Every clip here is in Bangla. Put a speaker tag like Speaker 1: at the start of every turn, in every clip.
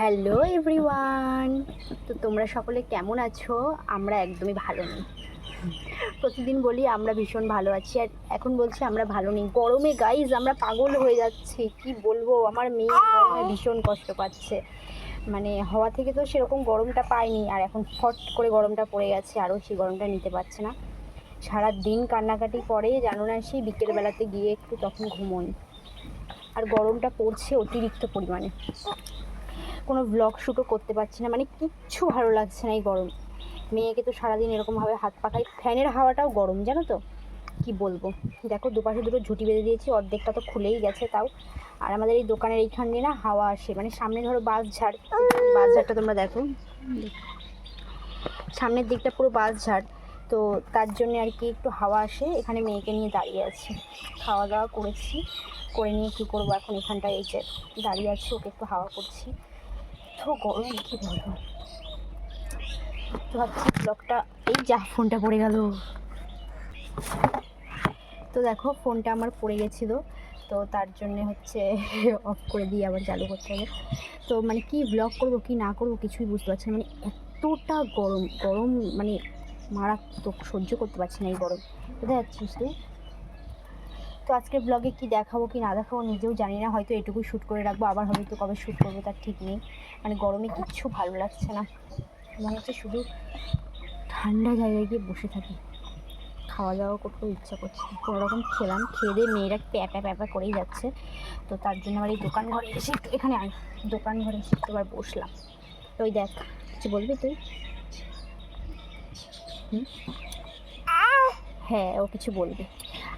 Speaker 1: হ্যালো এভরিওয়ান তো তোমরা সকলে কেমন আছো? আমরা একদমই ভালো নেই। প্রতিদিন বলি আমরা ভীষণ ভালো আছি, আর এখন বলছি আমরা ভালো নেই। গরমে গাইজ আমরা পাগল হয়ে যাচ্ছি। কি বলব? আমার মেয়ে ভীষণ কষ্ট পাচ্ছে। মানে হওয়া থেকে তো সেরকম গরমটা পায়নি আর এখন ফট করে গরমটা পড়ে গেছে, আরও সেই গরমটা নিতে পারছে না। সারা দিন কান্নাকাটি করে জানো না, সেই বিকেলবেলাতে গিয়ে একটু তখন ঘুমোই। আর গরমটা পড়ছে অতিরিক্ত পরিমাণে। কোনো ব্লগ শ্যুটও করতে পারছি না। মানে কিচ্ছু ভালো লাগছে না এই গরম। মেয়েকে তো সারাদিন এরকমভাবে হাত পাখাই। ফ্যানের হাওয়াটাও গরম, জানো তো? কি বলব? দেখো, দুপাশে দুটো ঝুঁটি বেঁধে দিয়েছি, অর্ধেকটা তো খুলেই গেছে তাও। আর আমাদের এই দোকানের এইখান দিয়ে না হাওয়া আসে। মানে সামনে ধরো বাস ঝাড়। বাস ঝাড়টা তোমরা দেখো। সামনের দিকটা পুরো বাস ঝাড়। তো তার জন্য আর কি একটু হাওয়া আসে। এখানে মেয়েকে নিয়ে দাঁড়িয়ে আছি। খাওয়া দাওয়া করেছি। করে নিয়ে কী করব এখন এখানটায়? এই যে দাঁড়িয়ে আছি, ওকে একটু হাওয়া করছি। গরম কী তো ভাবছি ব্লগটা এই যা ফোনটা পড়ে গেল। তো দেখো ফোনটা আমার পড়ে গেছিল, তো তার জন্যে হচ্ছে অফ করে দিয়ে আবার চালু করতে হবে। তো মানে কি ব্লগ করব, কি না করব কিছুই বুঝতে পারছি না। মানে এতটা গরম গরম মানে মারাত্মক সহ্য করতে পারছি না এই গরম। কোথায় যাচ্ছিস তো আজকের ব্লগে কি দেখাবো, কি না দেখাবো নিজেও জানি না। হয়তো এটুকুই শ্যুট করে রাখব, আবার হয়তো কবে শ্যুট করব তার ঠিক নেই। মানে গরমে কিচ্ছু ভালো লাগছে না। মনে হচ্ছে শুধু ঠান্ডা জায়গায় গিয়ে বসে থাকি। খাওয়া দাওয়া করতে ইচ্ছা করছে। কোনো রকম খেলাম, খেয়ে দিয়ে মেয়েরা প্যাপা প্যাপা করেই যাচ্ছে। তো তার জন্য আবার এই দোকান ঘরে এসে একটু এখানে আয়। দোকান ঘরে এসে একটু আবার বসলাম। ওই দেখ, কিছু বলবি তুই? হ্যাঁ ও কিছু বলবে।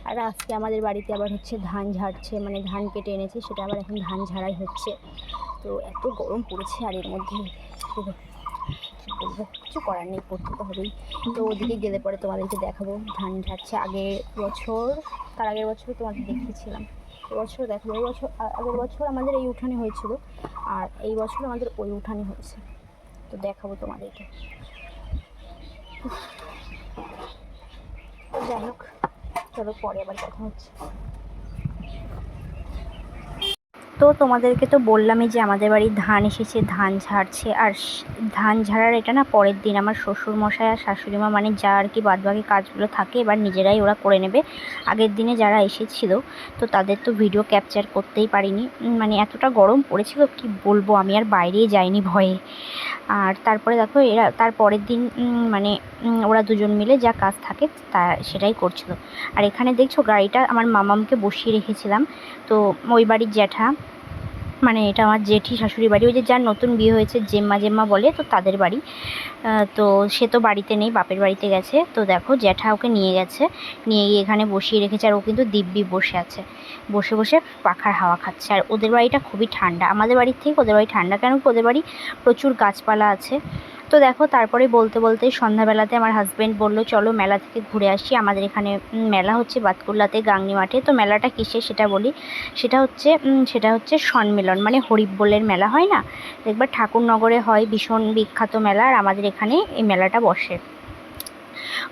Speaker 1: আর আজকে আমাদের বাড়িতে আবার হচ্ছে ধান ঝাড়ছে মানে ধান কেটে এনেছে, সেটা আবার এখন ধান ঝাড়াই হচ্ছে। তো এত গরম পড়েছে আর এর মধ্যে কিছু করার নেই, করতে তো হবেই। তো ওদিকে গেলে পরে তোমাদেরকে দেখাবো, ধান ঝাড়ছে আগের বছর, তার আগের বছর তোমাদের দেখিয়েছিলাম। এবছর দেখো, এই বছর আগের বছর আমাদের এই উঠানে হয়েছিল, আর এই বছর আমাদের ওই উঠানে হয়েছে। তো দেখাবো তোমাদেরকে। যাই হোক। চলো পরে আবার কথা হচ্ছে। তো তোমাদেরকে তো বললামই যে আমাদের বাড়ি ধান এসেছে, ধান ঝাড়ছে। আর ধান ঝাড়ার এটা না পরের দিন আমার শ্বশুর মশাই আর শাশুড়ি মা মানে যা আর কি বাদবাকি কাজগুলো থাকে, এবার নিজেরাই ওরা করে নেবে। আগের দিনে যারা এসেছিল, তো তাদের তো ভিডিও ক্যাপচার করতেই পারিনি। মানে এতটা গরম পড়েছিল, কি বলব, আমি আর বাইরেই যাইনি ভয়ে। আর তারপরে দেখো, এরা, তার পরের দিন মানে ওরা দুজন মিলে যা কাজ থাকে, তা সেটাই করছিল। আর এখানে দেখছ, গাড়িটা আমার মামামকে বসিয়ে রেখেছিলাম। তো ওই বাড়ির জ্যাঠা মানে এটা আমার জেঠি শাশুড়ি বাড়ি, ওই যে যার নতুন বিয়ে হয়েছে, জেম্মা জেম্মা বলে, তো তাদের বাড়ি। তো সে তো বাড়িতে নেই, বাপের বাড়িতে গেছে। তো দেখো, জ্যাঠা ওকে নিয়ে গেছে, নিয়ে গিয়ে এখানে বসিয়ে রেখেছে, আর ও কিন্তু দিব্যি বসে আছে। বসে বসে পাখার হাওয়া খাচ্ছে। আর ওদের বাড়িটা খুবই ঠান্ডা। আমাদের বাড়ির থেকে ওদের বাড়ি ঠান্ডা, কেন ওদের বাড়ি প্রচুর গাছপালা আছে। তো দেখো, তারপরে বলতে বলতে সন্ধ্যাবেলাতে আমার হাজব্যান্ড বলল, চলো মেলা থেকে ঘুরে আসি। আমাদের এখানে মেলা হচ্ছে বাতকুল্লাতে, গাংনি মাঠে। তো মেলাটা কিসের সেটা বলি। সেটা হচ্ছে সেটা হচ্ছে সম্মেলন মানে হরিবোলের মেলা হয় না? দেখবার ঠাকুরনগরে হয় ভীষণ বিখ্যাত মেলা আর আমাদের এখানে এই মেলাটা বসে।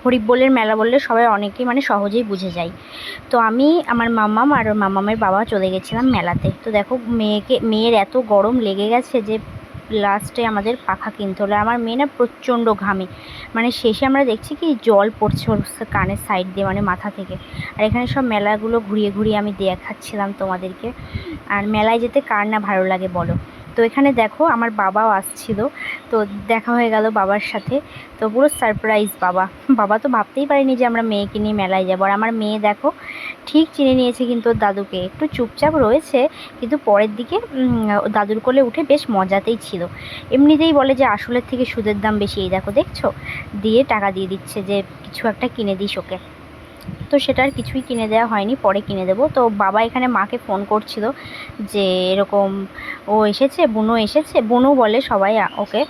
Speaker 1: হরিবোলের মেলা বললে সবাই অনেকেই মানে সহজেই বুঝে যায়। তো আমি, আমার মামাম আর মামামের বাবা চলে গেছিলাম মেলাতে। তো দেখো, মেয়েকে, মেয়ের এত গরম লেগে গেছে যে লাস্টে আমাদের পাখা কিনতে হলো। আমার মেয়ে না প্রচণ্ড ঘামে। মানে শেষে আমরা দেখছি কি জল পড়ছে ওর কানের সাইড দিয়ে মানে মাথা থেকে। আর এখানে সব মেলাগুলো ঘুরিয়ে ঘুরিয়ে আমি দেখাচ্ছিলাম তোমাদেরকে। আর মেলায় যেতে কার না ভালো লাগে বলো? তো এখানে দেখো আমার বাবাও আসছিল। তো দেখা হয়ে গেল বাবার সাথে। তো পুরো সারপ্রাইজ বাবা। বাবা তো ভাবতেই পারেনি যে আমরা মেয়েকে নিয়ে মেলায় যাব। আর আমার মেয়ে দেখো ঠিক চিনে নিয়েছে কিন্তু ওর দাদুকে। একটু চুপচাপ রয়েছে, কিন্তু পরের দিকে দাদুর কোলে উঠে বেশ মজাতেই ছিল। এমনিতেই বলে যে, আসলের থেকে সুদের দাম বেশি, এই দেখো দেখছ? দিয়ে টাকা দিয়ে দিচ্ছে যে, কিছু একটা কিনে দিস ওকে। তো সেটা আর কিছুই কিনে দেওয়া হয়নি, পরে কিনে দেবো। তো বাবা এখানে মাকে ফোন করছিল যে এরকম ও এসেছে, বুনো এসেছে, বুনু বলে সবাই ওকে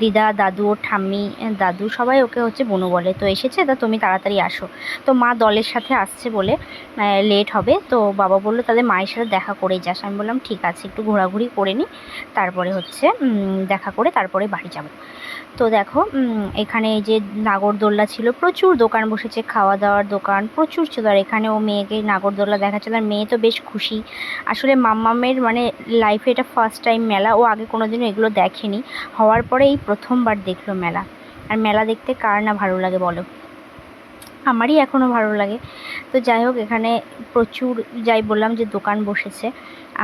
Speaker 1: দিদা, দাদু ওর ঠাম্মি দাদু সবাই ওকে হচ্ছে বুনু বলে। তো এসেছে, তা তুমি তাড়াতাড়ি আসো। তো মা দলের সাথে আসছে বলে লেট হবে। তো বাবা বলল তাদের মায়ের সাথে দেখা করেই যাস। আমি বললাম, ঠিক আছে, একটু ঘোরাঘুরি করে নিই তারপরে হচ্ছে দেখা করে তারপরে বাড়ি যাব। তো দেখো এখানে যে নাগরদোল্লা ছিল, প্রচুর দোকান বসেছে, খাওয়া দাওয়ার দোকান প্রচুর ছিল। আর এখানে ও মেয়েকে নাগরদোলা দেখাচ্ছিল আর মেয়ে তো বেশ খুশি। আসলে মাম্মামের মানে লাইফে এটা ফার্স্ট টাইম মেলা। ও আগে কোনো দিনও এগুলো দেখেনি। হওয়ার পরে এই প্রথমবার দেখল মেলা। আর মেলা দেখতে কার না ভালো লাগে বলো? আমারই এখনও ভালো লাগে। তো যাই হোক, এখানে প্রচুর যাই বললাম যে দোকান বসেছে।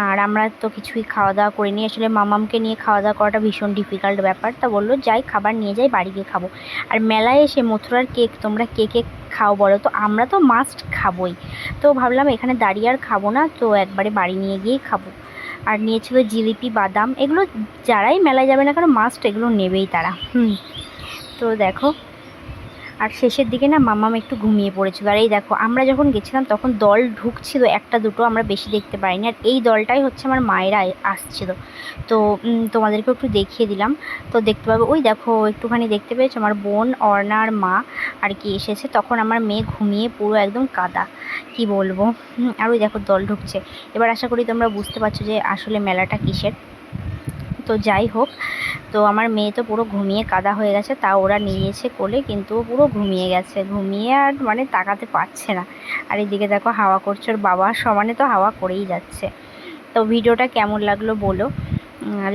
Speaker 1: আর আমরা তো কিছুই খাওয়া দাওয়া করিনি। আসলে মামামকে নিয়ে খাওয়া দাওয়া করাটা ভীষণ ডিফিকাল্ট ব্যাপার। তা বলল, যাই, খাবার নিয়ে যাই, বাড়ি গিয়ে খাব। আর মেলায় এসে মথুরার কেক, তোমরা কে কে খাও বলো? তো আমরা তো মাস্ট খাবোই। তো ভাবলাম এখানে দাঁড়িয়ে আর খাব না, তো একবারে বাড়ি নিয়ে গিয়েই খাব। আর নিয়েছিল জিলিপি, বাদাম, এগুলো যারাই মেলায় যাবে না কারণ মাস্ট এগুলো নেবেই তারা। হুম। তো দেখো আর শেষের দিকে না মামাম একটু ঘুমিয়ে পড়েছিল। আর এই দেখো, আমরা যখন গেছিলাম তখন দল ঢুকছিল, একটা দুটো আমরা বেশি দেখতে পাইনি আর এই দলটাই হচ্ছে আমার মায়েরা আসছিল। তো তোমাদেরকে একটু দেখিয়ে দিলাম। তো দেখতে পাবে, ওই দেখো, একটুখানি দেখতে পেয়েছ? আমার বোন অর্ণার মা আর কি এসেছে। তখন আমার মেয়ে ঘুমিয়ে পুরো একদম কাদা, কি বলব? আর ওই দেখো দল ঢুকছে। এবার আশা করি তোমরা বুঝতে পারছ যে আসলে মেলাটা কিসের। তো যাই হোক তো আমার মেয়ে তো পুরো ঘুমিয়ে কাদা হয়ে গেছে, তা ওরা নিয়েছে কোলে, কিন্তু পুরো ঘুমিয়ে গেছে। ঘুমিয়ে আর মানে তাকাতে পারছে না। আর এদিকে দেখো হাওয়া করছে, ওর বাবা সমানে তো হাওয়া করেই যাচ্ছে। তো ভিডিওটা কেমন লাগল বলো।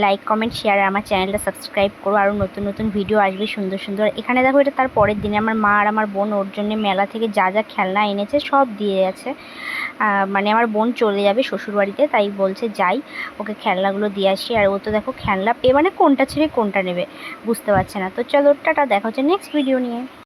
Speaker 1: লাইক কমেন্ট শেয়ার আমার চ্যানেলটা সাবস্ক্রাইব করো। আরও নতুন নতুন ভিডিও আসবে সুন্দর সুন্দর। এখানে দেখো, এটা তার পরের দিনে আমার মা আর আমার বোন, ওর জন্য মেলা থেকে যা যা খেলনা এনেছে সব দিয়ে গেছে। মানে আমার বোন চলে যাবে শ্বশুরবাড়িতে, তাই বলছে যাই, ওকে খেলনাগুলো দিয়ে আসি। আর ও তো দেখো খেলনা পেয়ে মানে কোনটা ছেড়ে কোনটা নেবে, বুঝতে পারছে না। তো চলো, টাটা, দেখা হচ্ছে নেক্সট ভিডিও নিয়ে।